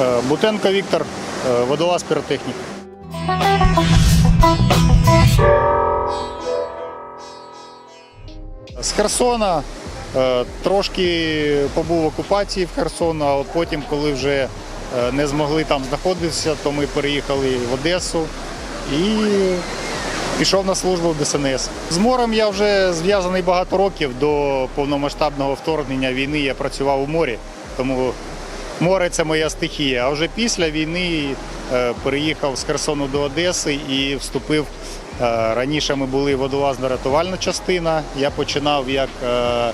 Е, Бутенко Віктор, е, водолаз піротехнік. З Херсона е, трошки побув в окупації в Херсон, а от потім, коли вже не змогли там знаходитися, то ми переїхали в Одесу і пішов на службу в ДСНС. З морем я вже зв'язаний багато років до повномасштабного вторгнення війни. Я працював у морі, тому море це моя стихія. А вже після війни е, переїхав з Херсону до Одеси і вступив. е, Раніше ми були водолазно-рятувальна частина. Я починав як е,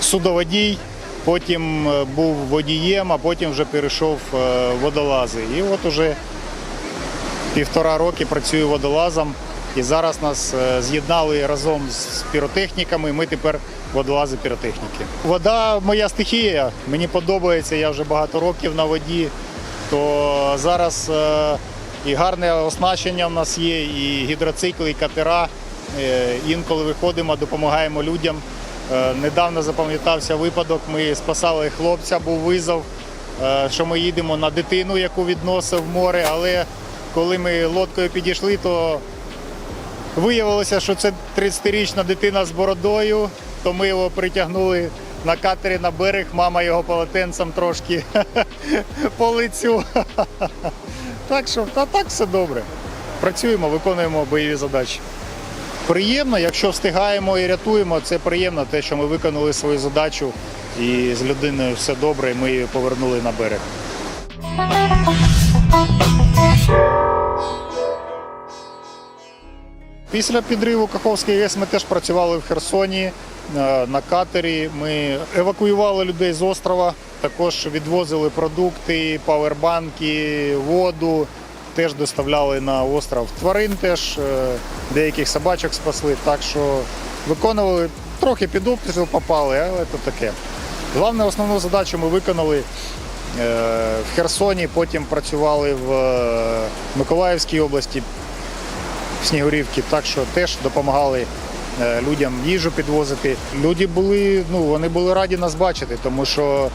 судоводій, потім був водієм, а потім вже перейшов водолази. І от уже півтора роки працюю водолазом. І зараз нас з'єднали разом з піротехніками. Ми тепер водолази піротехніки. Вода моя стихія. Мені подобається. Я вже багато років на воді. То зараз е, і гарне оснащення в нас є, і гідроцикли, і катера. Е, Інколи виходимо, допомагаємо людям. Е, Недавно запам'ятався випадок. Ми спасали хлопця, був визов, що ми їдемо на дитину, яку відносив в море. Але коли ми лодкою підійшли, то виявилося, що це 30-річна дитина з бородою, то ми його притягнули на катері на берег. Мама його полотенцем трошки по лицю. Так що, та так все добре. Працюємо, виконуємо бойові задачі. Приємно, якщо встигаємо і рятуємо, це приємно, те, що ми виконали свою задачу і з людиною все добре, і ми її повернули на берег. Після підриву Каховської ГЕС ми теж працювали в Херсоні е, на катері. Ми евакуювали людей з острова, також відвозили продукти, павербанки, воду. Теж доставляли на остров тварин, теж е, деяких собачок спасли. Так що виконували трохи під обстріл попали, але це таке. Головне основну задачу ми виконали е, в Херсоні, потім працювали в Миколаївській області, в Снігурівці, так що теж допомагали е, людям їжу підвозити. Люди були, ну вони були раді нас бачити, тому що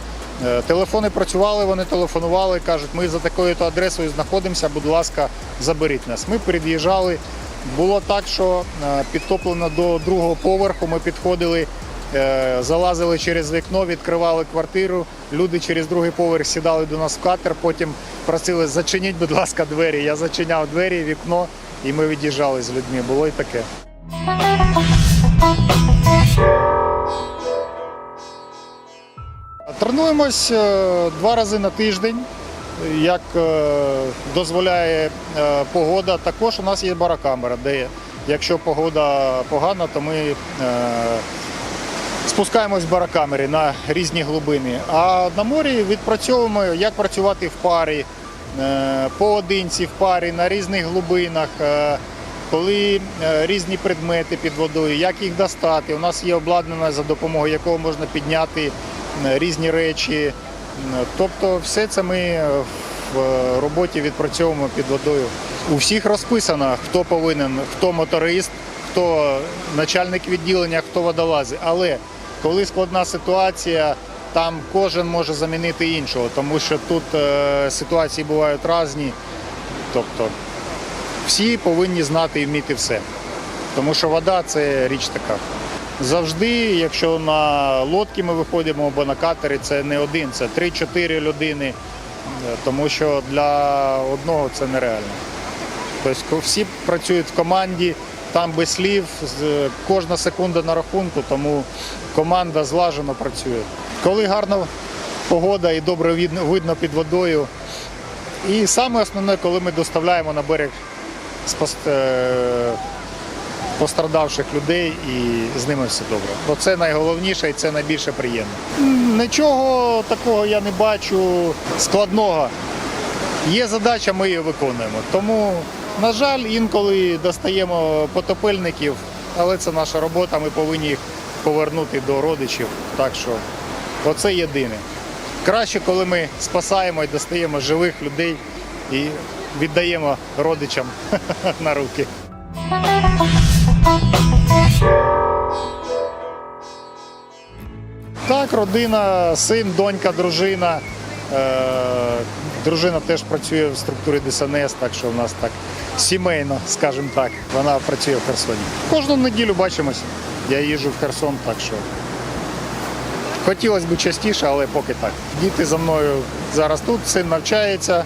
е, телефони працювали, вони телефонували, кажуть, ми за такою-то адресою знаходимося, будь ласка, заберіть нас. Ми під'їжджали. Було так, що е, підтоплено до другого поверху. Ми підходили, залазили через вікно, відкривали квартиру. Люди через другий поверх сідали до нас в катер. Потім просили зачиніть, будь ласка, двері. Я зачиняв двері, вікно, і ми від'їжджали з людьми. Було і таке. Тренуємось е, два рази на тиждень, як е, дозволяє е, погода. Також у нас є барокамера, де якщо погода погана, то ми спускаємось в барокамері на різні глибини. А на морі відпрацьовуємо, як працювати в парі, поодинці в парі, на різних глибинах. е, Коли е, різні предмети під водою, як їх достати. У нас є обладнання, за допомогою якого можна підняти е, різні речі. Тобто, все це ми е, в е, роботі відпрацьовуємо під водою. У всіх розписано, хто повинен, хто моторист, хто начальник відділення, хто водолази. Але коли складна ситуація, там кожен може замінити іншого, тому що тут е, ситуації бувають різні. Тобто всі повинні знати і вміти все. Тому що вода це річ така. Завжди, якщо на лодці ми виходимо або на катері, це не один, це 3-4 людини, Е, тому що для одного це нереально. Тобто всі працюють в команді, там без слів, кожна секунда на рахунку, тому команда злажено працює. Коли гарна погода і добре видно, під водою. І саме основне, коли ми доставляємо на берег е, пострадавших людей і з ними все добре. Оце найголовніше і це найбільше приємно. Нічого такого я не бачу складного. Є задача, ми її виконуємо. Тому, на жаль, інколи достаємо потопельників, але це наша робота, ми повинні їх повернути до родичів. Так що оце єдине. Краще, коли ми спасаємо і достаємо живих людей і віддаємо родичам на руки. Так, родина, син, донька, дружина. Е, Дружина теж працює в структурі ДСНС, так що в нас так сімейно, скажімо так. Вона працює в Херсоні. Кожну неділю бачимося. Я їжджу в Херсон, так що хотілося б частіше, але поки так. Діти за мною зараз тут, син навчається,